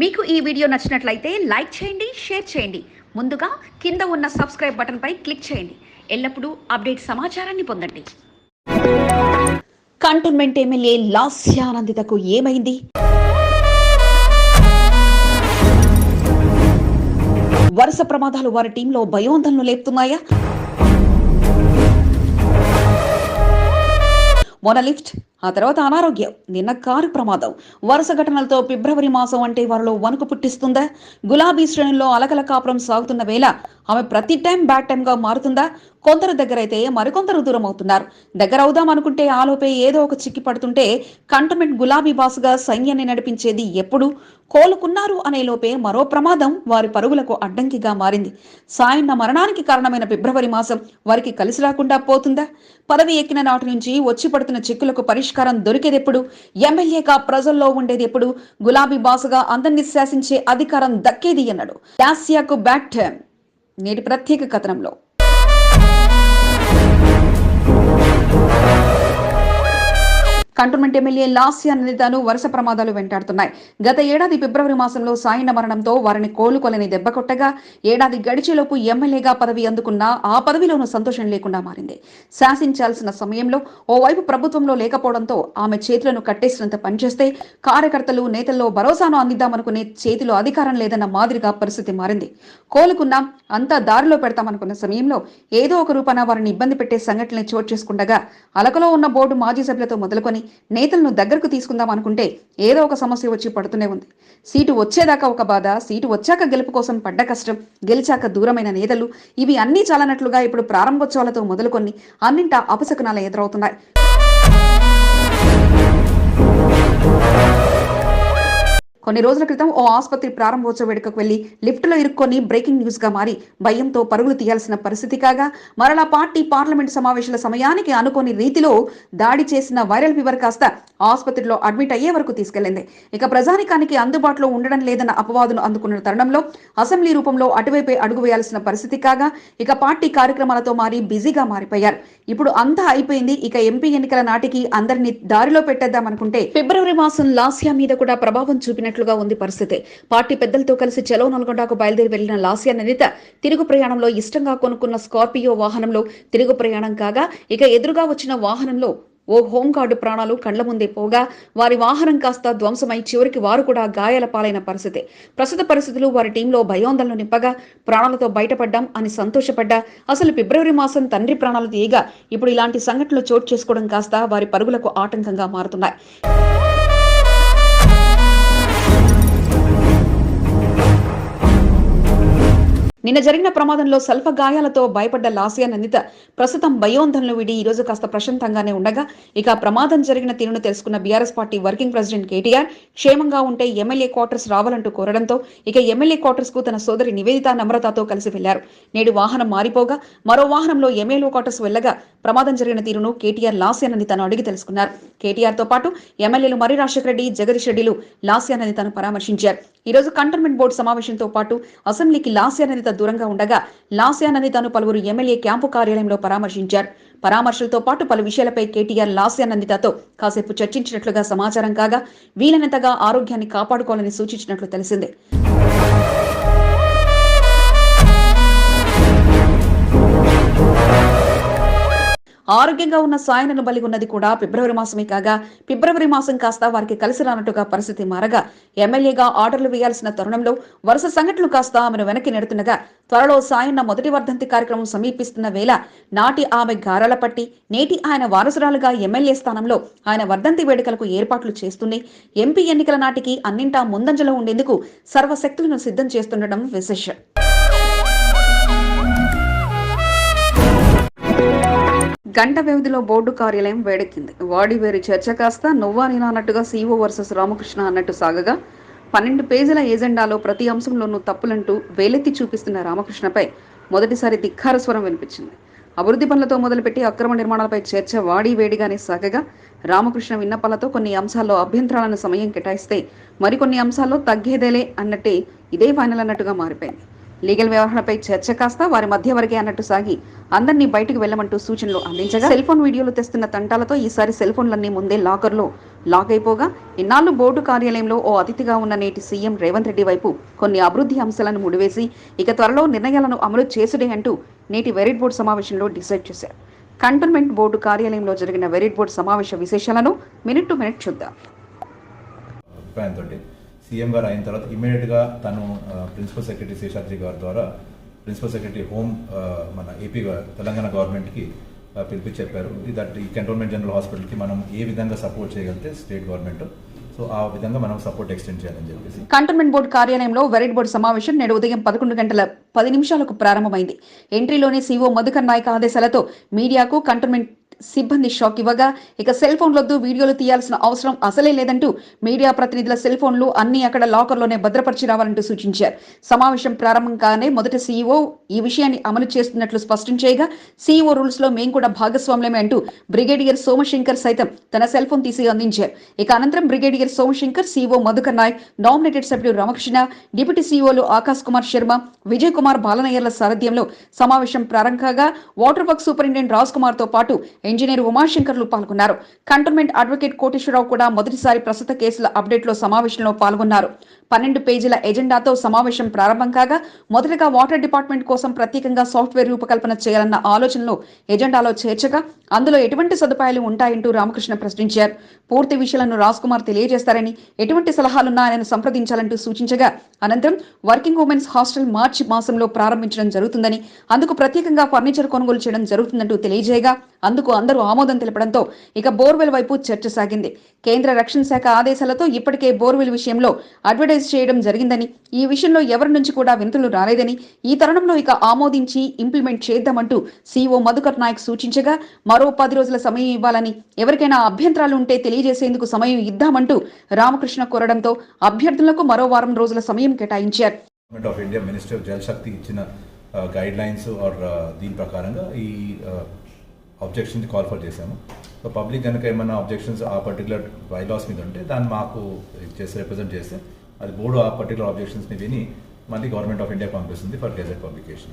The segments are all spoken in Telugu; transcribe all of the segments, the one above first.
మీకు ఈ వీడియో నచ్చినట్లయితే లైక్ చేయండి షేర్ చేయండి. ముందుగా కింద ఉన్న సబ్స్క్రైబ్ బటన్పై క్లిక్ చేయండి. ఎల్లప్పుడూ అప్డేట్ సమాచారాన్ని పొందండి. కంటోన్మెంట్ ఎమ్మెల్యే లాస్యానందితకు ఏమైంది? వరుస ప్రమాదాలు వారి టీంలో భయోందనలు లేపుతున్నాయా? మొన్న లిఫ్ట్ ఆ తర్వాత అనారోగ్యం నిన్న కారు ప్రమాదం. వరుస ఘటనలతో ఫిబ్రవరి మాసం అంటే వారిలో వణుకు పుట్టిస్తుందా? గులాబీ శ్రేణుల్లో అలకల కాపురం సాగుతున్న వేళ ఆమె ప్రతి టైం బ్యాడ్ టైంగా మారుతుందా? కొందరు దగ్గర అయితే మరికొందరు దూరం అవుతున్నారు దగ్గర అవుదాం అనుకుంటే ఆలోపే ఏదో ఒక చిక్కి పడుతుంటే కంటమెంట్ గులాబీ బాసుగా సైన్యాన్ని నడిపించేది ఎప్పుడు? కోలుకున్నారు అనే లోపే మరో ప్రమాదం వారి పరుగులకు అడ్డంకిగా మారింది. సాయన్న మరణానికి కారణమైన ఫిబ్రవరి మాసం వారికి కలిసి రాకుండా పోతుందా? పదవి ఎక్కిన నాటి నుంచి వచ్చి పడుతున్న చిక్కులకు పరిష్కారం దొరికేదెప్పుడు? ఎమ్మెల్యేగా ప్రజల్లో ఉండేది ఎప్పుడు గులాబీ బాసుగా అందరినీ శాసించే అధికారం దక్కేది అన్నాడు. లాస్యాకు బ్యాట్ నేటి ప్రత్యేక కథనంలో. కంటోన్మెంట్ ఎమ్మెల్యే లాస్య అనితను వరుస ప్రమాదాలు వెంటాడుతున్నాయి. గత ఏడాది ఫిబ్రవరి మాసంలో సాయన మరణంతో వారిని కోలుకోలేని దెబ్బ కొట్టగా ఏడాది గడిచేలోపు ఎమ్మెల్యేగా పదవి అందుకున్న ఆ పదవిలోనూ సంతోషం లేకుండా మారింది. శాసించాల్సిన సమయంలో ఓవైపు ప్రభుత్వంలో లేకపోవడంతో ఆమె చేతులను కట్టేసినంత పనిచేస్తే కార్యకర్తలు నేతల్లో భరోసాను అందిద్దామనుకునే చేతిలో అధికారం లేదన్న మాదిరిగా పరిస్థితి మారింది. కోలుకున్నాం అంతా దారిలో పెడతామనుకున్న సమయంలో ఏదో ఒక రూపాన వారిని ఇబ్బంది పెట్టే సంఘటనలు చోటు చేసుకుండగా అలకలో ఉన్న బోర్డు మాజీ సభ్యులతో మొదలుకొని నేతలను దగ్గరకు తీసుకుందాం అనుకుంటే ఏదో ఒక సమస్య వచ్చి పడుతూనే ఉంది. సీటు వచ్చేదాకా ఒక బాధ సీటు వచ్చాక గెలుపు కోసం పడ్డ కష్టం గెలిచాక దూరమైన నేతలు ఇవి అన్నీ చాలనట్లుగా ఇప్పుడు ప్రారంభోత్సవాలతో మొదలుకొని అన్నింటా అపశకునాలు ఎదురవుతున్నాయి. కొన్ని రోజుల క్రితం ఓ ఆసుపత్రి ప్రారంభోత్సవ వేడుకకు వెళ్ళి లిఫ్టులో ఇరుక్కొని బ్రేకింగ్ న్యూస్గా మారి భయంతో పరుగులు తీయాల్సిన పరిస్థితి కాగా మరలా పార్టీ పార్లమెంట్ సమావేశాల సమయానికి అనుకోని రీతిలో దాడి చేసిన వైరల్ ఫీవర్ కాస్త ఆసుపత్రిలో అడ్మిట్ అయ్యే వరకు తీసుకెళ్ళింది ఇక ప్రజానికానికి అందుబాటులో ఉండడం లేదన్న అపవాదును అందుకున్న తరుణంలో అసెంబ్లీ రూపంలో అటువైపే అడుగు వేయాల్సిన పరిస్థితి కాగా ఇక పార్టీ కార్యక్రమాలతో మారి బిజీగా మారిపోయారు. ఇప్పుడు అంతా అయిపోయింది. ఇక ఎంపీ ఎన్నికల నాటికి అందరినీ దారిలో పెట్టేద్దామనుకుంటే ఫిబ్రవరి మాసం లాస్యా మీద కూడా ప్రభావం చూపినట్లుగా ఉంది పరిస్థితి. పార్టీ పెద్దలతో కలిసి చెలో నల్గొండకు బయలుదేరి వెళ్ళిన లాస్య నిందిత తిరుగు ప్రయాణంలో ఇష్టంగా కొనుక్కున్న స్కార్పియో వాహనంలో తిరుగు ప్రయాణం కాగా ఇక ఎదురుగా వచ్చిన వాహనంలో ఓ హోంగార్డు ప్రాణాలు కండ్ల ముందే పోగా వారి వాహనం కాస్త ధ్వంసమై చివరికి వారు కూడా గాయాల పాలైన పరిస్థితి. ప్రస్తుత పరిస్థితులు వారి టీంలో భయోందనలు నింపగా ప్రాణాలతో బయటపడ్డాం అని సంతోషపడ్డా అసలు ఫిబ్రవరి మాసం తండ్రి ప్రాణాలు తీయగా ఇప్పుడు ఇలాంటి సంఘటనలు చోటు చేసుకోవడం కాస్త వారి పరుగులకు ఆటంకంగా మారుతున్నాయి. నిన్న జరిగిన ప్రమాదంలో స్వల్ప గాయాలతో భయపడ్డ లాసియా నందిత ప్రస్తుతం భయోందనలు విడి ఈ రోజు కాస్త ప్రశాంతంగానే ఉండగా ఇక ప్రమాదం జరిగిన తీరును తెలుసుకున్న BRS party working president KTR క్షేమంగా ఉంటే ఎమ్మెల్యే క్వార్టర్స్ రావాలంటూ కోరడంతో ఇక ఎమ్మెల్యే క్వార్టర్స్కు తన సోదరి నివేదిత నమ్రతతో కలిసి వెళ్ళారు. నేడు వాహనం మారిపోగా మరో వాహనంలో ఎమ్మెల్యే క్వార్టర్స్ వెళ్ళగా ప్రమాదం జరిగిన తీరును కేటీఆర్ లాస్యా నందితను అడిగి తెలుసుకున్నారు. కేటీఆర్తో పాటు ఎమ్మెల్యేలు మరి రాజశేఖర రెడ్డి జగదీష్ రెడ్డిలు లాస్యా నందితను పరామర్శించారు. ఈ రోజు కంటోన్మెంట్ బోర్డు సమావేశంతో పాటు అసెంబ్లీకి లాస్యా నందిత దూరంగా ఉండగా లాస్యానని నందితను పలువురు ఎమ్మెల్యే క్యాంపు కార్యాలయంలో పరామర్శించారు. పరామర్శలతో పాటు పలు విషయాలపై కేటీఆర్ లాస్యానందితతో కాసేపు చర్చించినట్లుగా సమాచారం కాగా వీలైనంతగా ఆరోగ్యాన్ని కాపాడుకోవాలని సూచించినట్లు తెలిసింది. ఆరోగ్యంగా ఉన్న సాయనను బలి ఉన్నది కూడా ఫిబ్రవరి మాసమే కాగా ఫిబ్రవరి మాసం కాస్త వారికి కలిసి రానట్టుగా పరిస్థితి మారగా ఎమ్మెల్యేగా ఆర్డర్లు వేయాల్సిన తరుణంలో వరుస సంఘటనలు కాస్త ఆమెను వెనక్కి నెడుతుండగా త్వరలో సాయన్న మొదటి వర్ధంతి కార్యక్రమం సమీపిస్తున్న వేళ నాటి ఆమె గారాల పట్టి నేటి ఆయన వారసురాలుగా ఎమ్మెల్యే స్థానంలో ఆయన వర్ధంతి వేడుకలకు ఏర్పాట్లు చేస్తూనే ఎంపీ ఎన్నికల నాటికి అన్నింటా ముందంజలో ఉండేందుకు సర్వశక్తులను సిద్ధం చేస్తుండడం విశేషం. గంట వ్యవధిలో బోర్డు కార్యాలయం వేడెక్కింది. వాడి వేరు చర్చ కాస్త నువ్వా నేను అన్నట్టుగా సీఓ వర్సెస్ రామకృష్ణ అన్నట్టు సాగగా పన్నెండు పేజీల ఏజెండాలో ప్రతి అంశంలోనూ తప్పులంటూ వేలెత్తి చూపిస్తున్న రామకృష్ణపై మొదటిసారి ధిక్కార స్వరం వినిపించింది. అభివృద్ధి పనులతో మొదలుపెట్టి అక్రమ నిర్మాణాలపై చర్చ వాడి వేడిగానే సాగగా రామకృష్ణ విన్నపాలతో కొన్ని అంశాల్లో అభ్యంతరాలను సమయం కేటాయిస్తే మరికొన్ని అంశాల్లో తగ్గేదేలే అన్నట్టే ఇదే ఫైనల్ అన్నట్టుగా మారిపోయింది. లీగల్ వ్యవహారాలపై చర్చ కాస్త వారి మధ్య వరకే అన్నట్టు సాగి అందరినీ బయటకు వెళ్ళమంటూ సూచనలు అందించగా సెల్ ఫోన్ వీడియోలు తెస్తున్న తంటాలతో ఈసారి సెల్ ఫోన్లన్నీ ముందే లాకర్లో లాక్ అయిపోగా ఇన్నాళ్ళు బోర్డు కార్యాలయంలో ఓ అతిథిగా ఉన్న నేటి సీఎం రేవంత్ రెడ్డి వైపు కొన్ని అభివృద్ధి అంశాలను ముడివేసి ఇక త్వరలో నిర్ణయాలను అమలు చేసుడే అంటూ నేటి వెరిట్ బోర్డు సమావేశంలో డిసైడ్ చేశారు. కంటోన్మెంట్ బోర్డు కార్యాలయంలో జరిగిన వెరిట్ బోర్డు సమావేశ విశేషాలను మినిట్ టు మినిట్ చూద్దాం. సీఎం గారు అయిన తర్వాత ఇమీడియట్గా తను ప్రిన్సిపల్ సెక్రటరీ శేషాద్రి గారి ద్వారా ప్రిన్సిపల్ సెక్రటరీ హోమ్ మన ఏపీ తెలంగాణ గవర్నమెంట్కి పిలిపి పిలిపించి చెప్పారు. దట్ ఈ కంటోన్మెంట్ జనరల్ హాస్పిటల్కి మనం ఏ విధంగా సపోర్ట్ చేయగలిగితే స్టేట్ గవర్నమెంట్. సో ఆ విధంగా మనం సపోర్ట్ ఎక్స్టెండ్ చేయాలని చెప్పేసి. కంటోన్మెంట్ బోర్డు కార్యాలయంలో వెరైట్ బోర్డు సమావేశం నేడు ఉదయం పదకొండు గంటల పది నిమిషాలకు ప్రారంభమైంది. ఎంట్రీలోని సీఓ మధుకర్ నాయక్ ఆదేశాలతో మీడియాకు కంటోన్మెంట్ సిబ్బంది షాక్ ఇవ్వగా ఇక సెల్ ఫోన్లొద్దు వీడియోలు తీయాల్సిన అవసరం అసలే లేదంటూ మీడియా ప్రతినిధుల సెల్ ఫోన్లు అన్ని అక్కడ లాకర్లోనే భద్రపరిచి రావాలంటూ సూచించారు. సమావేశం ప్రారంభం కాగానే మొదట సీఈఓ ఈ విషయాన్ని అమలు చేస్తున్నట్లు స్పష్టం చేయగా సీఈఓ రూల్స్లో మేము కూడా భాగస్వాములమే అంటూ బ్రిగేడియర్ సోమశంకర్ సైతం తన సెల్ ఫోన్ తీసి అందించారు. ఇక అనంతరం brigadier Somashankar CEO Madhukar Nayak nominated సభ్యుడు రామకృష్ణ డిప్యూటీ సీఈఓలు ఆకాశ్ కుమార్ శర్మ విజయ్ కుమార్ బాలనయ్యర్ల సారథ్యంలో సమావేశం ప్రారంభంగా వాటర్ వర్క్ సూపరింటెండెంట్ రాజ్ కుమార్తో పాటు ఇంజనీర్ ఉమాశంకర్లు పాల్గొన్నారు. కంటోన్మెంట్ అడ్వకేట్ కోటేశ్వరరావు కూడా మొదటిసారి ప్రస్తుత కేసుల అప్డేట్లో సమావేశంలో పాల్గొన్నారు. పన్నెండు పేజీల ఎజెండాతో సమావేశం ప్రారంభం కాగా మొదటగా వాటర్ డిపార్ట్మెంట్ కోసం ప్రత్యేకంగా సాఫ్ట్వేర్ రూపకల్పన చేయాలన్న ఆలోచనలో ఎజెండాలో చేర్చగా అందులో ఎటువంటి సదుపాయాలు ఉంటాయంటూ రామకృష్ణ ప్రశ్నించారు. పూర్తి విషయాలను రాజ్ కుమార్ తెలియజేస్తారని ఎటువంటి సలహాలున్నా ఆయన సంప్రదించాలంటూ సూచించగా అనంతరం వర్కింగ్ ఉమెన్స్ హాస్టల్ మార్చి మాసంలో ప్రారంభించడం జరుగుతుందని అందుకు ప్రత్యేకంగా ఫర్నిచర్ కొనుగోలు చేయడం జరుగుతుందంటూ తెలియజేయగా అందుకు అందరూ ఆమోదం తెలపడంతో ఇక బోర్వెల్ వైపు చర్చ సాగింది. కేంద్ర రక్షణ శాఖ ఆదేశాలతో ఇప్పటికే బోర్వెల్ విషయంలో అడ్వర్టైజ్ చేయడం జరిగిందని ఈ విషయంలో ఎవరి నుంచి కూడా వినతులు రాలేదని ఈ తరుణంలో ఇక ఆమోదించి ఇంప్లిమెంట్ చేద్దామంటూ సీఓ మధుకర్ నాయక్ సూచించగా మరో పది రోజుల సమయం ఇవ్వాలని ఎవరికైనా అభ్యంతరాలు ఉంటే తెలియజేసేందుకు సమయం ఇద్దామంటూ రామకృష్ణ కోరడంతో అభ్యర్థులకు మరో వారం రోజుల సమయం కేటాయించారు. Of India minister of Jal Shakti ఇచ్చిన గైడ్ లైన్స్ ఆర్ దీని ప్రకారంగా ఈ ఆబ్జెక్షన్స్ కాల్ ఫర్ చేశాము. సో పబ్లిక్ కనుక ఏమైనా ఆబ్జెక్షన్స్ ఆ పర్టికులర్ బైలాస్ మీద ఉంటే దాన్ని మాకు చేసి రిప్రజెంట్ చేస్తే అది బోర్డు ఆ పర్టికులర్ ఆబ్జెక్షన్స్ని విని మళ్ళీ గవర్నమెంట్ ఆఫ్ ఇండియా పంపిస్తుంది for gazette publication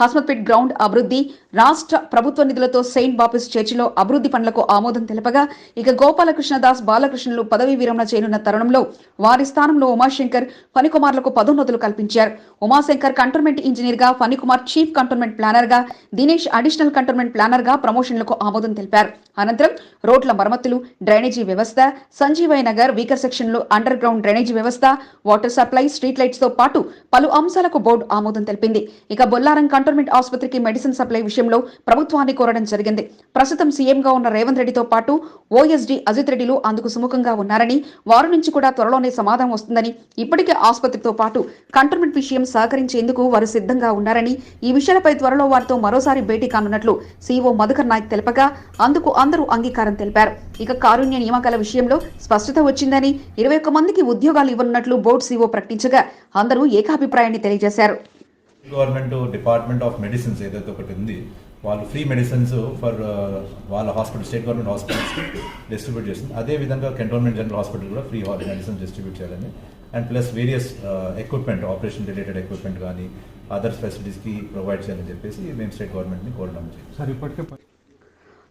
Hasmatpet ground అభివృద్ధి రాష్ట్ర ప్రభుత్వ నిధులతో సెయింట్ బాపిస్ చర్చిలో అభివృద్ధి పనులకు ఆమోదం తెలపగా ఇక గోపాలకృష్ణ దాస్ బాలకృష్ణులు పదవీ విరమణ చేయనున్న తరుణంలో వారి స్థానంలో ఉమాశంకర్ ఫణికుమార్లకు పదోన్నతులు కల్పించారు. ఉమాశంకర్ కంటోన్మెంట్ ఇంజనీర్గా ఫణికుమార్ చీఫ్ కంటోన్మెంట్ ప్లానర్గా దినేష్ అడిషనల్ కంటోన్మెంట్ ప్లానర్గా ప్రమోషన్లకు ఆమోదం తెలిపారు. అనంతరం రోడ్ల మరమ్మతులు డ్రైనేజీ వ్యవస్థ సంజీవయ్య నగర్ వీకర్ సెక్షన్లో అండర్ గ్రౌండ్ డ్రైనేజీ వ్యవస్థ వాటర్ సప్లై స్ట్రీట్ లైట్స్తో పాటు పలు అంశాలకు బోర్డు ఆమోదం తెలిపింది. ఇక బొల్లారం కంటోన్మెంట్ ఆసుపత్రికి మెడిసిన్ సప్లై విషయంలో ప్రభుత్వాన్ని కోరడం జరిగింది. ప్రస్తుతం సీఎంగా ఉన్న రేవంత్ రెడ్డితో పాటు ఓఎస్డీ అజిత్ రెడ్డిలు అందుకు సుముఖంగా ఉన్నారని వారి నుంచి కూడా త్వరలోనే సమాధానం వస్తుందని ఇప్పటికే ఆసుపత్రితో పాటు కంటోన్మెంట్ విషయం సహకరించేందుకు వారు సిద్ధంగా ఉన్నారని ఈ విషయాలపై త్వరలో వారితో మరోసారి భేటీ కానున్నట్లు సీఓ మధుకర్ నాయక్ తెలపగా అందుకు అందరూ అంగీకారం తెలిపారు. ఇక కారుణ్య నియామకాల విషయంలో స్పష్టత వచ్చిందని ఇరవై ఒక్క మందికి ఉద్యోగాలు ఇవ్వనున్నట్లు బోర్డు సీఓ ప్రకటించగా అందరూ ఏకాభిప్రాయాన్ని తెలియజేశారు. గవర్నమెంట్ డిపార్ట్మెంట్ ఆఫ్ మెడిసిన్స్ ఏదైతే ఒకటి ఉంది వాళ్ళు ఫ్రీ మెడిసిన్స్ ఫర్ వాళ్ళ hospital state government hospitals distribute చేస్తుంది. అదే విధంగా కంటోన్మెంట్ జనరల్ హాస్పిటల్ కూడా ఫ్రీ మెడిసిన్స్ డిస్ట్రిబ్యూట్ చేయాలని. And plus various equipment operation related equipment కానీ అదర్ ఫెసిలిటీస్కి ప్రొవైడ్ చేయాలని చెప్పేసి మేము స్టేట్ గవర్నమెంట్ని కోరడం జరిగింది. సార్ ఇప్పటికే ప-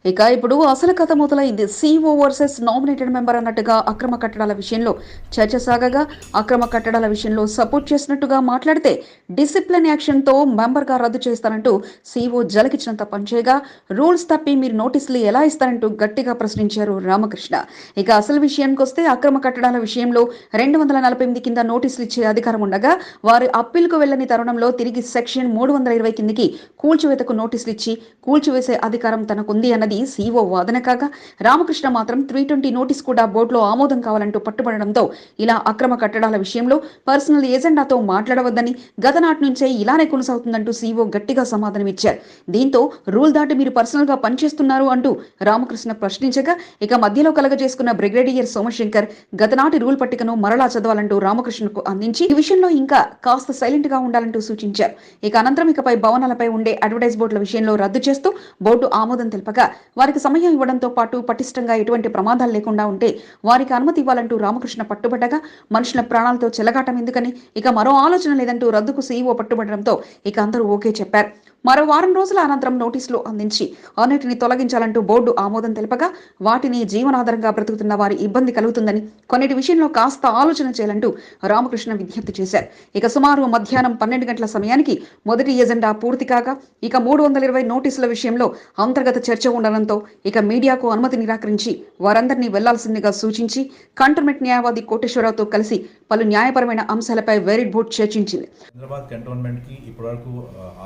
ఇక ఇప్పుడు అసలు కథ మొదలైంది. సీఓ వర్సెస్ నామినేటెడ్ మెంబర్ అన్నట్టుగా అక్రమ కట్టడాల విషయంలో చర్చ సాగగా అక్రమ కట్టడాల విషయంలో సపోర్ట్ చేసినట్టుగా మాట్లాడితే డిసిప్లిన్ యాక్షన్తో మెంబర్గా రద్దు చేస్తానంటూ సీఓ జలకిచ్చినంత పనిచేయగా రూల్స్ తప్పి మీరు నోటీసులు ఎలా ఇస్తారంటూ గట్టిగా ప్రశ్నించారు రామకృష్ణ. ఇక అసలు విషయానికి వస్తే అక్రమ కట్టడాల విషయంలో రెండు వందల నలభై ఎనిమిది కింద నోటీసులు ఇచ్చే అధికారం ఉండగా వారు అప్పీల్కు వెళ్ళని తరుణంలో తిరిగి సెక్షన్ మూడు వందల ఇరవై కిందికి కూల్చివేతకు నోటీసులు ఇచ్చి కూల్చివేసే అధికారం తనకుంది అన్నది సీఓ వాదన కాగా రామకృష్ణ మాత్రం త్రీ ట్వంటీ నోటీస్ కూడా బోర్డులో ఆమోదం కావాలంటూ పట్టుబడడంతో ఇలా అక్రమ కట్టడాల విషయంలో పర్సనల్ ఏజెండాతో మాట్లాడవద్దని గత నాటి నుంచే ఇలానే కొనసాగుతుందంటూ సీఓ గట్టిగా సమాధానమిచ్చారు. దీంతో రూల్ దాటి మీరు పర్సనల్గా పనిచేస్తున్నారు అంటూ రామకృష్ణ ప్రశ్నించగా ఇక మధ్యలో కలగజేసుకున్న బ్రిగేడియర్ సోమశంకర్ గతనాటి రూల్ పట్టికను మరలా చదవాలంటూ రామకృష్ణకు అందించి ఈ విషయంలో ఇంకా కాస్త సైలెంట్గా ఉండాలంటూ సూచించారు. ఇక అనంతరం ఇకపై భవనాలపై ఉండే అడ్వర్టైజ్ బోర్డుల విషయంలో రద్దు చేస్తూ బోర్డు ఆమోదం తెలపగా వారికి సమయం ఇవ్వడంతో పాటు పటిష్టంగా ఎటువంటి ప్రమాదాలు లేకుండా ఉంటే వారికి అనుమతి ఇవ్వాలంటూ రామకృష్ణ పట్టుబడ్డగా మనుషుల ప్రాణాలతో చెలగాటం ఎందుకని? ఇక మరో ఆలోచన లేదంటూ రద్దుకు సీఈఓ పట్టుబడడంతో ఇక అందరూ ఓకే చెప్పారు. మరో వారం రోజుల అనంతరం నోటీసులు అందించి అన్నిటిని తొలగించాలంటూ బోర్డు ఆమోదం తెలపగా వాటిని జీవనాధారంగా బ్రతుకుతున్న వారి ఇబ్బంది కలుగుతుందని కొన్నిటి విషయంలో కాస్త ఆలోచన చేయాలంటూ రామకృష్ణ విజ్ఞప్తి చేశారు. ఇక సుమారు మధ్యాహ్నం పన్నెండు గంటల సమయానికి మొదటి ఎజెండా పూర్తి కాగా ఇక మూడు వందల ఇరవై నోటీసుల విషయంలో అంతర్గత చర్చ ఉండడంతో ఇక మీడియాకు అనుమతి నిరాకరించి వారందరినీ వెళ్ళాల్సిందిగా సూచించి కంటర్మెంట్ న్యాయవాది కోటేశ్వరరావుతో కలిసి పలు న్యాయపరమైన అంశాలపై వేరిడ్ బోర్డు చర్చించింది. హైదరాబాద్ కంటోన్మెంట్కి ఇప్పటివరకు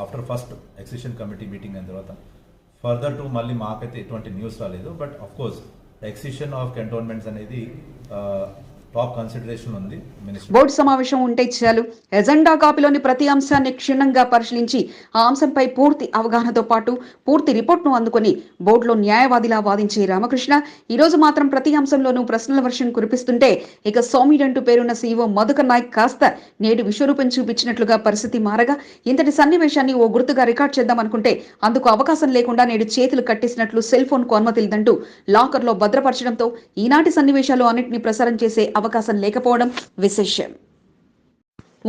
after first excision committee meeting అయిన తర్వాత ఫర్దర్ టు మళ్ళీ మాకైతే ఎటువంటి న్యూస్ రాలేదు. But of course excision of cantonments అనేది టాప్ కన్సిడరేషన్ ఉంది. బోర్డు సమావేశం ఉంటే చాలు ఎజెండా కాపీలోని ప్రతి అంశాన్ని క్షుణ్ణంగా పరిశీలించి ఆ అంశంపై పూర్తి అవగాహనతో పాటు పూర్తి రిపోర్ట్ను అందుకొని బోర్డులో న్యాయవాదిలా వాదించే రామకృష్ణ ఈ రోజు మాత్రం ప్రతి అంశంలోనూ ప్రశ్నల వర్షం కురిపిస్తుంటే ఇక సోమిడంటూ పేరున్న సీఈఓ మధుకర్ నాయక్ కాస్త నేడు విశ్వరూపం చూపించినట్లుగా పరిస్థితి మారగా ఇంతటి సన్నివేశాన్ని ఓ గుర్తుగా రికార్డ్ చేద్దామనుకుంటే అందుకు అవకాశం లేకుండా నేడు చేతులు కట్టేసినట్లు సెల్ ఫోన్కు అనుమతిదంటూ లాకర్లో భద్రపరచడంతో ఈనాటి సన్నివేశాలు అన్నింటినీ ప్రసారం చేసే అవకాశం లేకపోవడం విశేషం.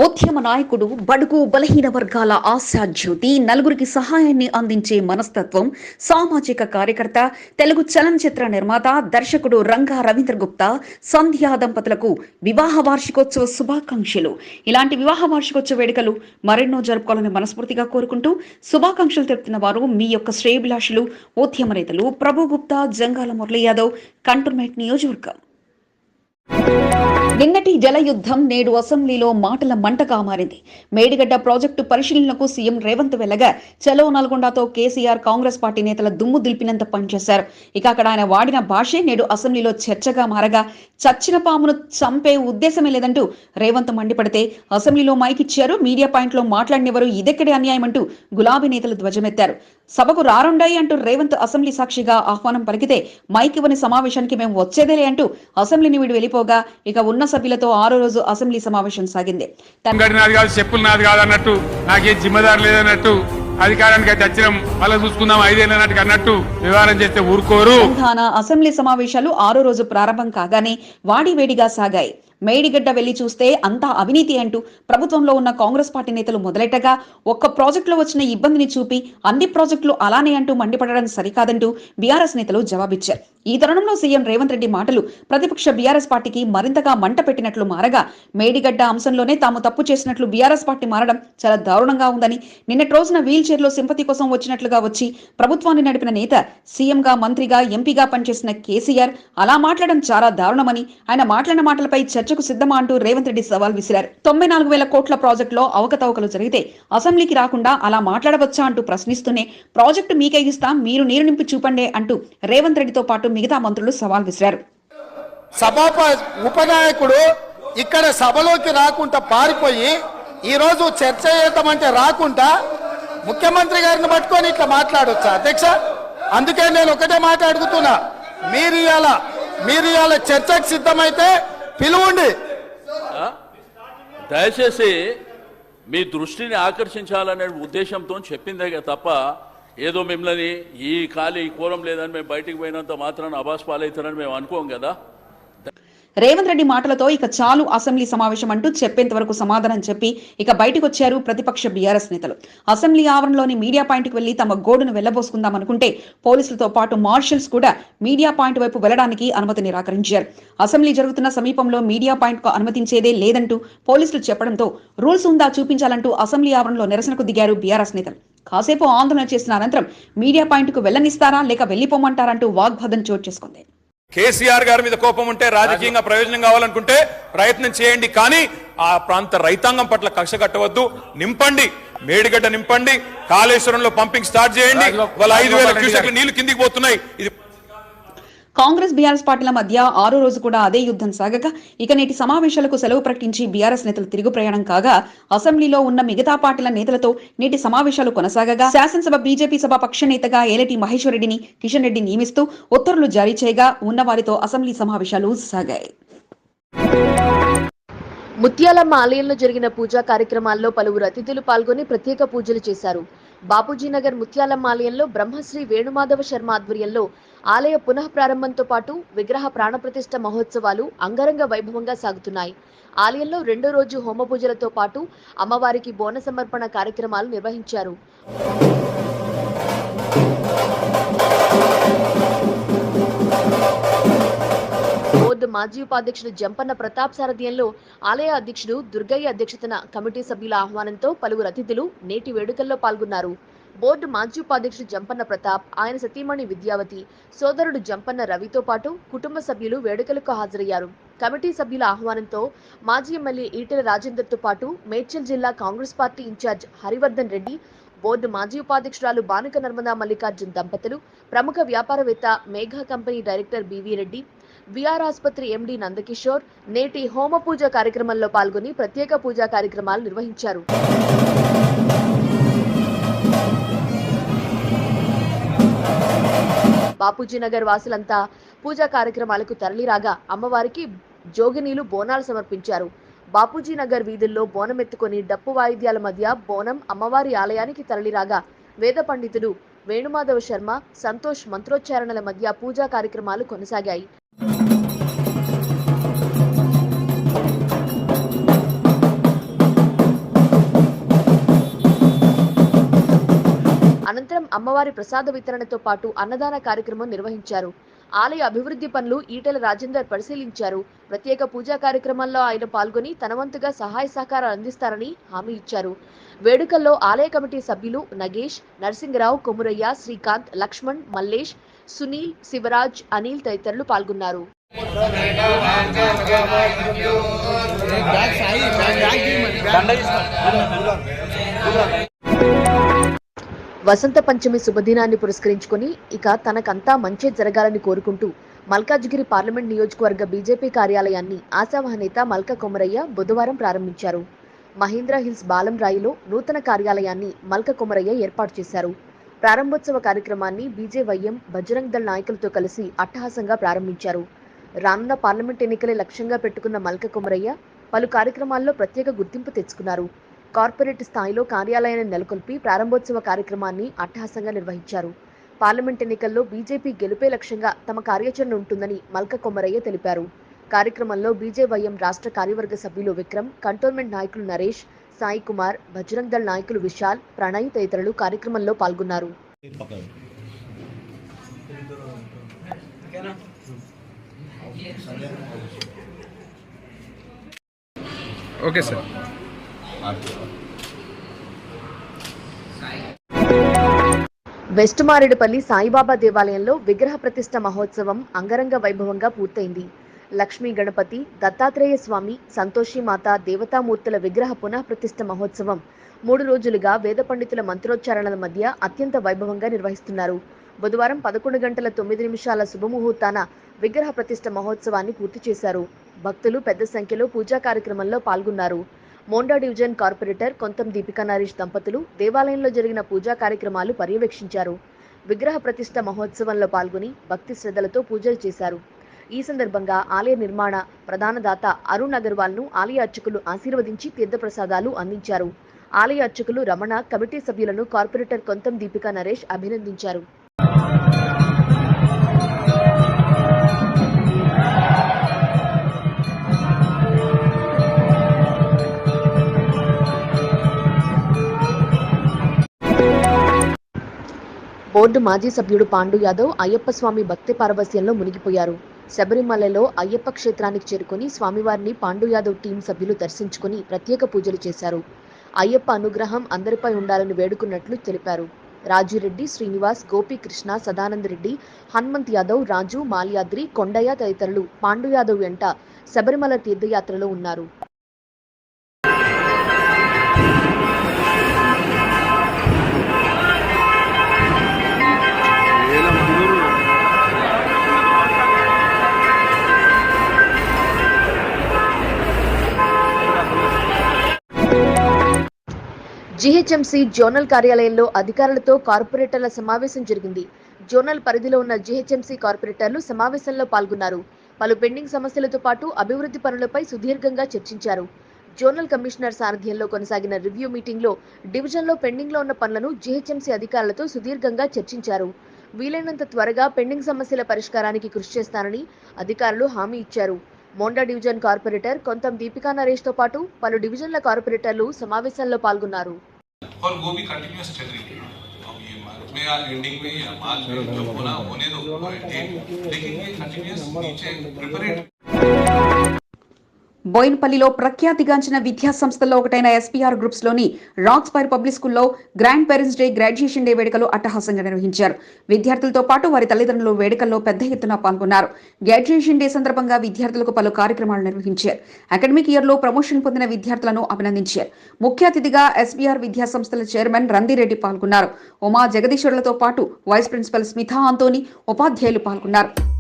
ఉద్యమ నాయకుడు బడుగు బలహీన వర్గాల ఆశాజ్యోతి నలుగురికి సహాయాన్ని అందించే మనస్తత్వం సామాజిక కార్యకర్త తెలుగు చలనచిత్ర నిర్మాత దర్శకుడు రంగా రవీంద్ర గుప్తా సంధ్యా దంపతులకు వివాహ వార్షికోత్సవ శుభాకాంక్షలు. ఇలాంటి వివాహ వార్షికోత్సవ వేడుకలు మరెన్నో జరుపుకోవాలని మనస్ఫూర్తిగా కోరుకుంటూ శుభాకాంక్షలు తెలుపుతున్న వారు మీ యొక్క శ్రేయభిలాషులు ఉద్యమ నేతలు ప్రభు గుప్తా జంగాల మురళీ యాదవ్ కంటోన్మెంట్ నియోజకవర్గం. Thank you. నిన్నటి జల యుద్ధం నేడు అసెంబ్లీలో మాటల మంటగా మారింది. మేడిగడ్డ ప్రాజెక్టు పరిశీలనకు సీఎం రేవంత్ వెళ్ళగా చలో నల్గొండతో కేసీఆర్ కాంగ్రెస్ పార్టీ నేతల దుమ్ము దులిపినంత పనిచేశారు. ఇక అక్కడ ఆయన వాడిన భాషే నేడు అసెంబ్లీలో చర్చగా మారగా చచ్చిన పామును చంపే ఉద్దేశమే లేదంటూ రేవంత్ మండిపడితే అసెంబ్లీలో మైక్ ఇచ్చారు. మీడియా పాయింట్లో మాట్లాడినెవరు ఇదెక్కడే అన్యాయం అంటూ గులాబీ నేతలు ధ్వజమెత్తారు. సభకు రారుండాయి అంటూ రేవంత్ అసెంబ్లీ సాక్షిగా ఆహ్వానం పలికితే మైక్ ఇవ్వని సమావేశానికి మేము వచ్చేదేలే అంటూ అసెంబ్లీని వీడు వెళ్ళిపోగా ఇక ఉన్న సభ్యులతో ఆరో రోజు అసెంబ్లీ సమావేశం సాగింది. నాది కాదు చెప్పులు నాది కాదు అన్నట్టు నాకేం జిమ్మదారు లేదన్నట్టు అధికారానికి అయితే వచ్చినాం మళ్ళీ చూసుకుందాం ఐదేళ్ళు అన్నట్టు వ్యవహారం చేస్తే ఊరుకోరు. అసెంబ్లీ సమావేశాలు ఆరో రోజు ప్రారంభం కాగానే వాడివేడిగా సాగాయి. మేడిగడ్డ వెళ్ళి చూస్తే అంతా అవినీతి అంటూ ప్రభుత్వంలో ఉన్న కాంగ్రెస్ పార్టీ నేతలు మొదలెట్టగా ఒక్క ప్రాజెక్టులో వచ్చిన ఇబ్బందిని చూపి అన్ని ప్రాజెక్టులు అలానే అంటూ మండిపడడం సరికాదంటూ బీఆర్ఎస్ నేతలు జవాబిచ్చారు. ఈ తరుణంలో సీఎం రేవంత్ రెడ్డి మాటలు ప్రతిపక్ష బీఆర్ఎస్ పార్టీకి మరింతగా మంట పెట్టినట్లు మారగా మేడిగడ్డ అంశంలోనే తాము తప్పు చేసినట్లు బీఆర్ఎస్ పార్టీ మారడం చాలా దారుణంగా ఉందని నిన్నటి రోజున వీల్ చైర్లో సింపతి కోసం వచ్చినట్లుగా వచ్చి ప్రభుత్వాన్ని నడిపిన నేత సీఎంగా మంత్రిగా ఎంపీగా పనిచేసిన కేసీఆర్ అలా మాట్లాడడం చాలా దారుణమని ఆయన మాట్లాడిన మాటలపై చర్చ చర్చకు సిద్ధమా అంటూ రేవంత్ రెడ్డి సవాల్ విసిరారు. తొంభై నాలుగు వేల కోట్ల ప్రాజెక్టులో అవకతవకలు జరిగితే అసెంబ్లీకి రాకుండా అలా మాట్లాడవచ్చా అంటూ ప్రశ్నిస్తూనే ప్రాజెక్టు మీకే ఇస్తాం మీరు నీరు నింపి చూపండి అంటూ రేవంత్ రెడ్డితో పాటు మిగతా మంత్రులు సవాల్ విసిరారు. సభాప ఉపనాయకుడు ఇక్కడ సభలోకి రాకుండా పారిపోయి ఈరోజు చర్చ చేద్దామంటే రాకుండా ముఖ్యమంత్రి గారిని పట్టుకొని ఇట్లా మాట్లాడొచ్చా అధ్యక్ష? అందుకే నేను ఒకటే మాట మీరు ఇవాళ మీరు ఇవాళ చర్చకు సిద్ధమైతే పిలువండి. దయచేసి మీ దృష్టిని ఆకర్షించాలనే ఉద్దేశంతో చెప్పిందే తప్ప ఏదో మిమ్మల్ని ఈ ఖాళీ ఈ కూరం లేదని మేము బయటికి పోయినంత మాత్రాన అబాస్ పాలవుతారని మేము అనుకోం కదా? రేవంత్ రెడ్డి మాటలతో ఇక చాలు అసెంబ్లీ సమావేశం అంటూ చెప్పేంత వరకు సమాధానం చెప్పి ఇక బయటకు వచ్చారు ప్రతిపక్ష బీఆర్ఎస్ నేతలు. అసెంబ్లీ ఆవరణలోని మీడియా పాయింట్కి వెళ్ళి తమ గోడును వెళ్ళబోసుకుందాం అనుకుంటే పోలీసులతో పాటు మార్షల్స్ కూడా మీడియా పాయింట్ వైపు వెళ్ళడానికి అనుమతి నిరాకరించారు. అసెంబ్లీ జరుగుతున్న సమీపంలో మీడియా పాయింట్కు అనుమతించేదే లేదంటూ పోలీసులు చెప్పడంతో రూల్స్ ఉందా చూపించాలంటూ అసెంబ్లీ ఆవరణలో నిరసనకు దిగారు బీఆర్ఎస్ నేతలు. కాసేపు ఆందోళన చేసిన అనంతరం మీడియా పాయింట్కు వెళ్ళనిస్తారా లేక వెళ్ళిపోమంటారంటూ వాగ్వాదం చోటు చేసుకుంది. కేసీఆర్ గారి మీద కోపం ఉంటే రాజకీయంగా ప్రయోజనం కావాలనుకుంటే ప్రయత్నం చేయండి కానీ ఆ ప్రాంత రైతాంగం పట్ల కక్ష కట్టవద్దు. నింపండి మేడిగడ్డ నింపండి కాళేశ్వరంలో పంపింగ్ స్టార్ట్ చేయండి. వాళ్ళ ఐదు వేల క్యూసెక్లు నీళ్ళు కిందికి పోతున్నాయి. ఇది కాంగ్రెస్ బీఆర్ఎస్ పార్టీల మధ్య ఆరో రోజు కూడా అదే యుద్ధం సాగక ఇక నేటి సమావేశాలకు సెలవు ప్రకటించి బీఆర్ఎస్ నేతలు తిరుగు ప్రయాణం కాగా అసెంబ్లీలో ఉన్న మిగతా పార్టీల నేతలతో నేటి సమావేశాలు కొనసాగగా శాసనసభ బీజేపీ సభ పక్ష నేతగా ఏలటి మహేశ్వరరెడ్డిని కిషన్ రెడ్డి నియమిస్తూ ఉత్తర్వులు జారీ చేయగా ఉన్న వారితో అసెంబ్లీ సమావేశాలు సాగాయి. ముత్యాలమ్మ ఆలయంలో జరిగిన పూజా కార్యక్రమాల్లో పలువురు అతిథులు పాల్గొని ప్రత్యేక పూజలు చేశారు. బాపూజీనగర్ ముత్యాలమ్మ ఆలయంలో బ్రహ్మశ్రీ వేణుమాధవ శర్మ ఆధ్వర్యంలో ఆలయ పునః ప్రారంభంతో పాటు విగ్రహ ప్రాణప్రతిష్ఠ మహోత్సవాలు అంగరంగ వైభవంగా సాగుతున్నాయి. ఆలయంలో రెండో రోజు హోమ పూజలతో పాటు అమ్మవారికి బోన సమర్పణ కార్యక్రమాలు నిర్వహించారు. బోర్డు మాజీ ఉపాధ్యక్షుడు జంపన్న ప్రతాప్ సారథ్యంలో ఆలయ అధ్యక్షుడు దుర్గయ్య అధ్యక్షతన కమిటీ సభ్యుల ఆహ్వానంతో పలువురు అతిథులు నేటి వేడుకల్లో పాల్గొన్నారు. బోర్డు మాజీ ఉపాధ్యక్షుడు జంపన్న ప్రతాప్ ఆయన సతీమణి విద్యావతి సోదరుడు జంపన్న రవితో పాటు కుటుంబ సభ్యులు వేడుకలకు హాజరయ్యారు. కమిటీ సభ్యుల ఆహ్వానంతో మాజీ ఎమ్మెల్యే ఈటెల రాజేందర్తో పాటు మేడ్చల్ జిల్లా Congress party in-charge Harivardhan Reddy board మాజీ ఉపాధ్యక్షురాలు బానుక నర్మదా మల్లికార్జున్ దంపతులు ప్రముఖ వ్యాపారవేత్త Megha company director BV Reddy VR ఆసుపత్రి ఎండి నందకిషోర్ నేటి హోమ పూజ కార్యక్రమంలో పాల్గొని ప్రత్యేక పూజా కార్యక్రమాలు నిర్వహించారు. బాపూజీ నగర్ వాసులంతా పూజా కార్యక్రమాలకు తరలిరాగా అమ్మవారికి జోగినీలు బోనాలు సమర్పించారు. బాపూజీ నగర్ వీధుల్లో బోనం ఎత్తుకొని డప్పు వాయిద్యాల మధ్య బోనం అమ్మవారి ఆలయానికి తరలిరాగా వేద పండితుడు వేణుమాధవ శర్మ సంతోష్ మంత్రోచ్చారణల మధ్య పూజా కార్యక్రమాలు కొనసాగాయి. అనంతరం అమ్మవారి ప్రసాద వితరణతో పాటు అన్నదాన కార్యక్రమం నిర్వహించారు. ఆలయ అభివృద్ధి పనులు ఈటెల రాజేందర్ పరిశీలించారు. ప్రత్యేక పూజా కార్యక్రమంలో ఆయన పాల్గొని తనవంతుగా సహాయ సహకారాలు అందిస్తారని హామీ ఇచ్చారు. వేడుకల్లో ఆలయ కమిటీ సభ్యులు నగేష్ నరసింగరావు కొమురయ్య శ్రీకాంత్ లక్ష్మణ్ మల్లేష్ సునీల్ శివరాజ్ అనిల్ తదితరులు పాల్గొన్నారు. వసంత పంచమి శుభదినాన్ని పురస్కరించుకుని ఇక తనకంతా మంచి జరగాలని కోరుకుంటూ మల్కాజ్గిరి పార్లమెంట్ నియోజకవర్గ బీజేపీ కార్యాలయాన్ని ఆశావహ నేత మల్క కొమరయ్య బుధవారం ప్రారంభించారు. మహేంద్ర హిల్స్ బాలంరాయిలో నూతన కార్యాలయాన్ని మల్క కొమరయ్య ఏర్పాటు చేశారు. ప్రారంభోత్సవ కార్యక్రమాన్ని బీజేవైఎం బజరంగ్ దళ్ నాయకులతో కలిసి అట్టహాసంగా ప్రారంభించారు. రానున్న పార్లమెంట్ ఎన్నికలే లక్ష్యంగా పెట్టుకున్న మల్క కొమరయ్య పలు కార్యక్రమాల్లో ప్రత్యేక గుర్తింపు తెచ్చుకున్నారు. కార్పొరేట్ స్థాయిలో కార్యాలయాన్ని నెలకొల్పి ప్రారంభోత్సవ కార్యక్రమాన్ని అట్టహాసంగా నిర్వహించారు. పార్లమెంట్ ఎన్నికల్లో బీజేపీ గెలుపే లక్ష్యంగా తమ కార్యాచరణ ఉంటుందని మల్క కొమ్మరయ్య తెలిపారు. కార్యక్రమంలో బీజేవైఎం రాష్ట్ర కార్యవర్గ సభ్యులు విక్రమ్ కంటోన్మెంట్ నాయకులు నరేష్ సాయి కుమార్ బజరంగ్ దళ్ నాయకులు విశాల్ ప్రణయ్ తదితరులు కార్యక్రమంలో పాల్గొన్నారు. Okay sir. West Maredpally Saibaba దేవాలయంలో విగ్రహ ప్రతిష్ఠ మహోత్సవం అంగరంగ వైభవంగా పూర్తయింది. లక్ష్మీ గణపతి దత్తాత్రేయ స్వామి సంతోషి మాత దేవతామూర్తుల విగ్రహ పునః ప్రతిష్ఠ మహోత్సవం మూడు రోజులుగా వేద పండితుల మంత్రోచ్చారణల మధ్య అత్యంత వైభవంగా నిర్వహిస్తున్నారు. బుధవారం పదకొండు గంటల తొమ్మిది నిమిషాల శుభముహూర్తాన విగ్రహ ప్రతిష్ఠ మహోత్సవాన్ని పూర్తి చేశారు. భక్తులు పెద్ద సంఖ్యలో పూజా కార్యక్రమంలో పాల్గొన్నారు. మోండా డివిజన్ కార్పొరేటర్ కొంతం దీపికా నరేష్ దంపతులు దేవాలయంలో జరిగిన పూజా కార్యక్రమాలు పర్యవేక్షించారు. విగ్రహ ప్రతిష్ట మహోత్సవంలో పాల్గొని భక్తి శ్రద్ధలతో పూజలు చేశారు. ఈ సందర్భంగా ఆలయ నిర్మాణ ప్రధాన దాత అరుణ్ అగర్వాల్ను ఆలయ అర్చకులు ఆశీర్వదించి తీర్థప్రసాదాలు అందించారు. ఆలయ అర్చకులు రమణ కమిటీ సభ్యులను కార్పొరేటర్ కొంతం దీపికా నరేష్ అభినందించారు. బోర్డు మాజీ సభ్యుడు పాండు యాదవ్ అయ్యప్ప స్వామి భక్తి పారవస్యంలో మునిగిపోయారు. శబరిమలలో అయ్యప్ప క్షేత్రానికి చేరుకుని స్వామివారిని పాండు యాదవ్ టీం సభ్యులు దర్శించుకుని ప్రత్యేక పూజలు చేశారు. అయ్యప్ప అనుగ్రహం అందరిపై ఉండాలని వేడుకున్నట్లు తెలిపారు. రాజురెడ్డి శ్రీనివాస్ గోపీకృష్ణ సదానంద రెడ్డి హనుమంత్ యాదవ్ రాజు మాల్యాద్రి కొండయ్య తదితరులు పాండు యాదవ్ వెంట శబరిమల తీర్థయాత్రలో ఉన్నారు. జీహెచ్ఎంసీ జోనల్ కార్యాలయంలో అధికారులతో కార్పొరేటర్ల సమావేశం జరిగింది. జోనల్ పరిధిలో ఉన్న జీహెచ్ఎంసీ కార్పొరేటర్లు సమావేశంలో పాల్గొన్నారు. పలు పెండింగ్ సమస్యలతో పాటు అభివృద్ధి పనులపై సుదీర్ఘంగా చర్చించారు. జోనల్ కమిషనర్ సారథ్యంలో కొనసాగిన రివ్యూ మీటింగ్లో డివిజన్లో పెండింగ్లో ఉన్న పనులను జీహెచ్ఎంసీ అధికారులతో సుదీర్ఘంగా చర్చించారు. వీలైనంత త్వరగా పెండింగ్ సమస్యల పరిష్కారానికి కృషి చేస్తానని అధికారులు హామీ ఇచ్చారు. మోండా డివిజన్ కార్పొరేటర్ కొంతం దీపికా నరేష్తో పాటు పలు డివిజన్ల కార్పొరేటర్లు సమావేశాల్లో పాల్గొన్నారు और वो भी कंटिन्यूस चल रही है अब ये मार्च में या एंडिंग में या मार्च में जब होना होने दो डेट लेकिन ये कंटिन्यूस नीचे प्रिपरेट బోయిన్పల్లిలో ప్రఖ్యాతిగాంచిన విద్యా సంస్థల్లో ఒకటైన ఎస్పీఆర్ గ్రూప్స్లోని రాక్స్ ఫైర్ పబ్లిక్ స్కూల్లో grandparents day graduation day వేడుకలు అట్టహాసంగా నిర్వహించారు. విద్యార్థులతో పాటు వారి తల్లిదండ్రులు వేడుకల్లో పెద్ద ఎత్తున పాల్గొన్నారు. గ్రాడ్యుయేషన్ డే సందర్భంగా విద్యార్థులకు పలు కార్యక్రమాలు నిర్వహించారు. అకాడమిక్ ఇయర్లో ప్రమోషన్ పొందిన విద్యార్థులను అభినందించారు. ముఖ్య అతిథిగా ఎస్బీఆర్ విద్యా సంస్థల చైర్మన్ రందిరెడ్డి పాల్గొన్నారు. ఉమా జగదీశ్వరులతో పాటు వైస్ ప్రిన్సిపల్ స్మితా ఆంతోని ఉపాధ్యాయులు పాల్గొన్నారు.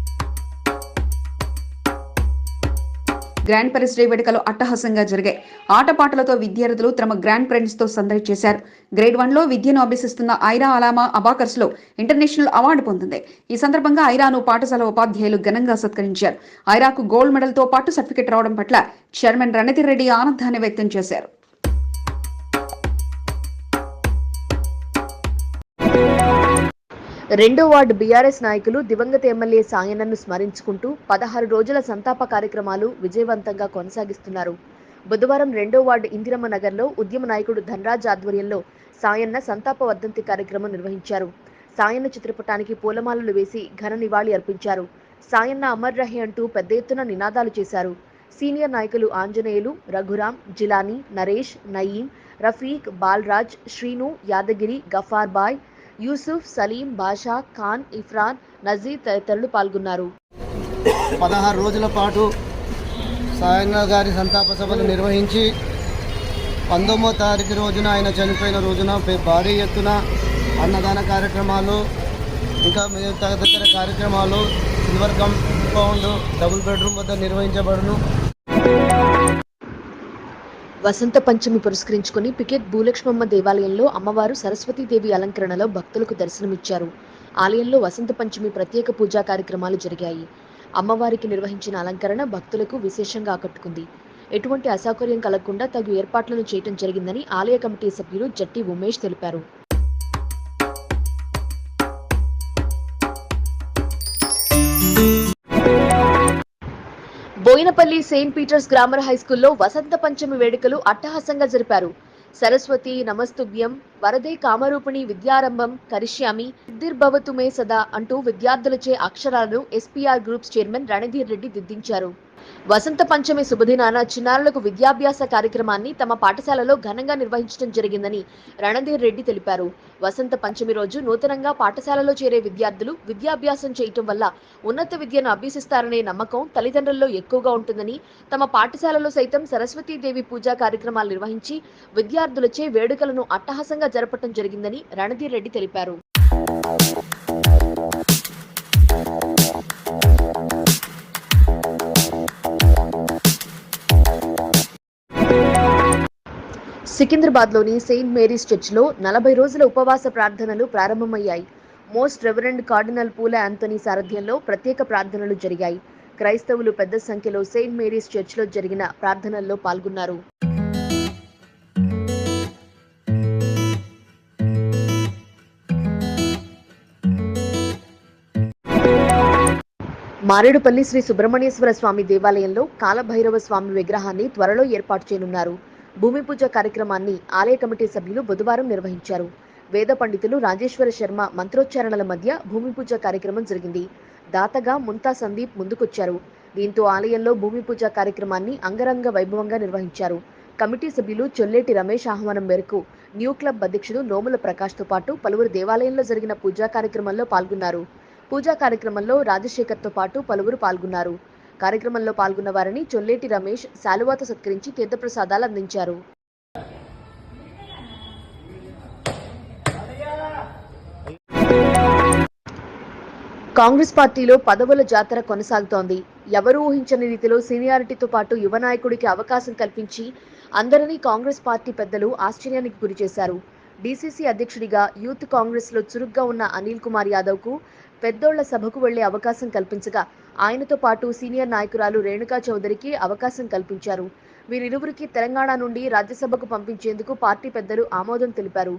గ్రాండ్ పెరెస్ డే వేడుకలు అట్టహాసంగా జరిగాయి. ఆటపాటలతో విద్యార్థులు తమ గ్రాండ్ పేరెంట్స్తో సందడి చేశారు. గ్రేడ్ వన్లో విద్యను అభ్యసిస్తున్న ఐరా అలామా అబాకర్స్లో ఇంటర్నేషనల్ అవార్డు పొందింది. ఈ సందర్భంగా ఐరాను పాఠశాల ఉపాధ్యాయులు ఘనంగా సత్కరించారు. ఐరాకు గోల్డ్ మెడల్తో పాటు సర్టిఫికెట్ రావడం పట్ల చైర్మన్ రణధీర్ రెడ్డి ఆనందాన్ని వ్యక్తం చేశారు. రెండో వార్డు బీఆర్ఎస్ నాయకులు దివంగత ఎమ్మెల్యే సాయన్నను స్మరించుకుంటూ పదహారు రోజుల సంతాప కార్యక్రమాలు విజయవంతంగా కొనసాగిస్తున్నారు. బుధవారం రెండో వార్డు ఇందిరమ్మ నగర్లో ఉద్యమ నాయకుడు ధనరాజ్ ఆధ్వర్యంలో సాయన్న సంతాప వర్ధంతి కార్యక్రమం నిర్వహించారు. సాయన్న చిత్రపటానికి పూలమాలలు వేసి ఘన నివాళి అర్పించారు. సాయన్న అమర్ రహే అంటూ పెద్ద ఎత్తున నినాదాలు చేశారు. సీనియర్ నాయకులు ఆంజనేయులు రఘురాం జిలానీ నరేష్ నయీం రఫీక్ బాల్రాజ్ శ్రీను యాదగిరి గఫార్ బాయ్ యూసుఫ్ సలీం బాషా ఖాన్ ఇఫ్రాన్ నజీర్ తదితరులు పాల్గొన్నారు. పదహారు రోజుల పాటు సాయంగా గారి సంతాప సభలు నిర్వహించి పంతొమ్మిదో తారీఖు రోజున ఆయన చనిపోయిన రోజున భారీ ఎత్తున అన్నదాన కార్యక్రమాలు ఇంకా తదితర కార్యక్రమాలు సిల్వర్ కంపౌండ్ డబుల్ బెడ్రూమ్ వద్ద నిర్వహించబడును. వసంత పంచమి పురస్కరించుకుని పికెట్ భూలక్ష్మమ్మ దేవాలయంలో అమ్మవారు సరస్వతీదేవి అలంకరణలో భక్తులకు దర్శనమిచ్చారు. ఆలయంలో వసంత పంచమి ప్రత్యేక పూజా కార్యక్రమాలు జరిగాయి. అమ్మవారికి నిర్వహించిన అలంకరణ భక్తులకు విశేషంగా ఆకట్టుకుంది. ఎటువంటి అసౌకర్యం కలగకుండా తగు ఏర్పాట్లను చేయటం జరిగిందని ఆలయ కమిటీ సభ్యులు జట్టి ఉమేష్ తెలిపారు. Boinpally saint Peter's grammar high స్కూల్లో వసంత పంచమి వేడుకలు అట్టహాసంగా జరిపారు. సరస్వతి నమస్తుభ్యం వరదే కామరూపిణి విద్యారంభం కరిష్యామి సిద్ధిర్భవతుమే సదా అంటూ విద్యార్థులచే అక్షరాలను SPR groups chairman Randheer Reddy దిద్దించారు. Vasant Panchami శుభదినాన చిన్నారులకు విద్యాభ్యాస కార్యక్రమాన్ని తమ పాఠశాలలో ఘనంగా నిర్వహించడం జరిగిందని రణధీర్ రెడ్డి తెలిపారు. వసంత పంచమి రోజు నూతనంగా పాఠశాలలో చేరే విద్యార్థులు విద్యాభ్యాసం చేయటం వల్ల ఉన్నత విద్యను అభ్యసిస్తారనే నమ్మకం తల్లిదండ్రుల్లో ఎక్కువగా ఉంటుందని తమ పాఠశాలలో సైతం సరస్వతీదేవి పూజా కార్యక్రమాలు నిర్వహించి విద్యార్థులచే వేడుకలను అట్టహాసంగా జరపటం జరిగిందని రణధీర్ రెడ్డి తెలిపారు. సికింద్రాబాద్లోని సెయింట్ మేరీస్ చర్చ్లో నలభై రోజుల ఉపవాస ప్రార్థనలు ప్రారంభమయ్యాయి. Most reverend cardinal Poola Anthony సారథ్యంలో ప్రత్యేక ప్రార్థనలు జరిగాయి. క్రైస్తవులు పెద్ద సంఖ్యలో సెయింట్ మేరీస్ చర్చ్లో జరిగిన ప్రార్థనల్లో పాల్గొన్నారు. మారేడుపల్లి శ్రీ సుబ్రహ్మణ్యేశ్వర స్వామి దేవాలయంలో కాలభైరవ స్వామి విగ్రహాన్ని త్వరలో ఏర్పాటు చేయనున్నారు. భూమి పూజ కార్యక్రమాన్ని ఆలయ కమిటీ సభ్యులు బుధవారం నిర్వహించారు. వేద పండితులు రాజేశ్వర శర్మ మంత్రోచ్చారణల మధ్య భూమి పూజ కార్యక్రమం జరిగింది. దాతగా ముంతా సందీప్ ముందుకొచ్చారు. దీంతో ఆలయంలో భూమి పూజ కార్యక్రమాన్ని అంగరంగ వైభవంగా నిర్వహించారు. కమిటీ సభ్యులు చొల్లేటి రమేష్ ఆహ్వానం మేరకు న్యూ క్లబ్ అధ్యక్షుడు నోముల ప్రకాష్తో పాటు పలువురు దేవాలయంలో జరిగిన పూజా కార్యక్రమంలో పాల్గొన్నారు. పూజా కార్యక్రమంలో రాజశేఖర్తో పాటు పలువురు పాల్గొన్నారు. కార్యక్రమంలో పాల్గొన్న వారిని చొల్లేటి రమేష్ శాలువాత సత్కరించి తీర్థప్రసాదాలు అందించారు. కాంగ్రెస్ పార్టీలో పదవుల జాతర కొనసాగుతోంది. ఎవరూ ఊహించని రీతిలో సీనియారిటీతో పాటు యువ నాయకుడికి అవకాశం కల్పించి అందరినీ కాంగ్రెస్ పార్టీ పెద్దలు ఆశ్చర్యానికి గురిచేశారు డీసీసీ అధ్యక్షుడిగా యూత్ కాంగ్రెస్లో చురుగ్గా ఉన్న అనిల్ కుమార్ యాదవ్కు పెద్దోళ్ళ సభకు వెళ్ళే అవకాశం కల్పించగా ఆయనతో పాటు సీనియర్ నాయకురాలు రేణుకా చౌదరికి అవకాశం కల్పించారు. వీరిరువురికి తెలంగాణ నుండి రాజ్యసభకు పంపించేందుకు పార్టీ పెద్దలు ఆమోదం తెలిపారు.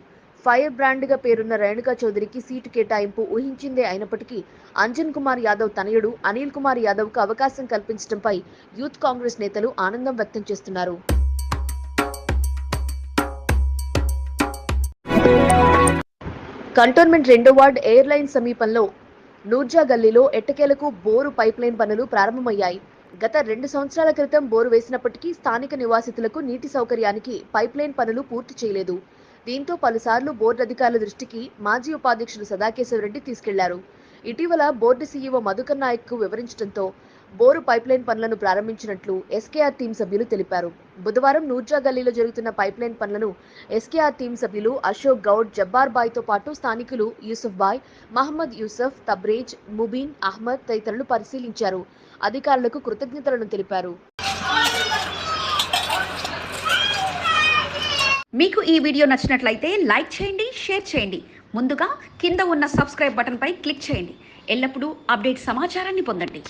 ఫైర్ బ్రాండ్గా పేరున్న రేణుకా చౌదరికి సీటు కేటాయింపు ఊహించిందే అయినప్పటికీ అంజన్ కుమార్ యాదవ్ తనయుడు అనిల్ కుమార్ యాదవ్కు అవకాశం కల్పించడంపై యూత్ కాంగ్రెస్ నేతలు ఆనందం వ్యక్తం చేస్తున్నారు. కంటోన్మెంట్ రెండో వార్డ్ ఎయిర్లైన్ సమీపంలో నూర్జా గల్లీలో ఎట్టకేలకు బోరు పైప్లైన్ పనులు ప్రారంభమయ్యాయి. గత రెండు సంవత్సరాల క్రితం బోరు వేసినప్పటికీ స్థానిక నివాసితులకు నీటి సౌకర్యానికి పైప్లైన్ పనులు పూర్తి చేయలేదు. దీంతో పలుసార్లు బోర్డు అధికారుల దృష్టికి మాజీ ఉపాధ్యక్షుడు సదాకేశవరెడ్డి తీసుకెళ్ళారు. ఇటీవల బోర్డు సీఈఓ మధుకర్ నాయక్కు వివరించడంతో బోరు పైప్లైన్ పనులను ప్రారంభించినట్లు ఎస్కేఆర్ టీం సభ్యులు తెలిపారు. బుధవారం నూర్జా గల్లీలో జరుగుతున్న పైప్లైన్ పనులను ఎస్కేఆర్ టీం సభ్యులు అశోక్ గౌడ్ జబ్బార్ బాయ్తో పాటు స్థానికులు యూసుఫ్ బాయ్ మహమ్మద్ యూసఫ్ తబ్రేజ్ ముబీన్ అహ్మద్ తదితరులు పరిశీలించారు. అధికారులకు కృతజ్ఞతలను తెలిపారు. మీకు ఈ వీడియో నచ్చినట్లయితే లైక్ చేయండి షేర్ చేయండి. ముందుగా కింద ఉన్న సబ్స్క్రైబ్ బటన్పై క్లిక్ చేయండి. ఎల్లప్పుడూ అప్డేట్ సమాచారాన్ని పొందండి.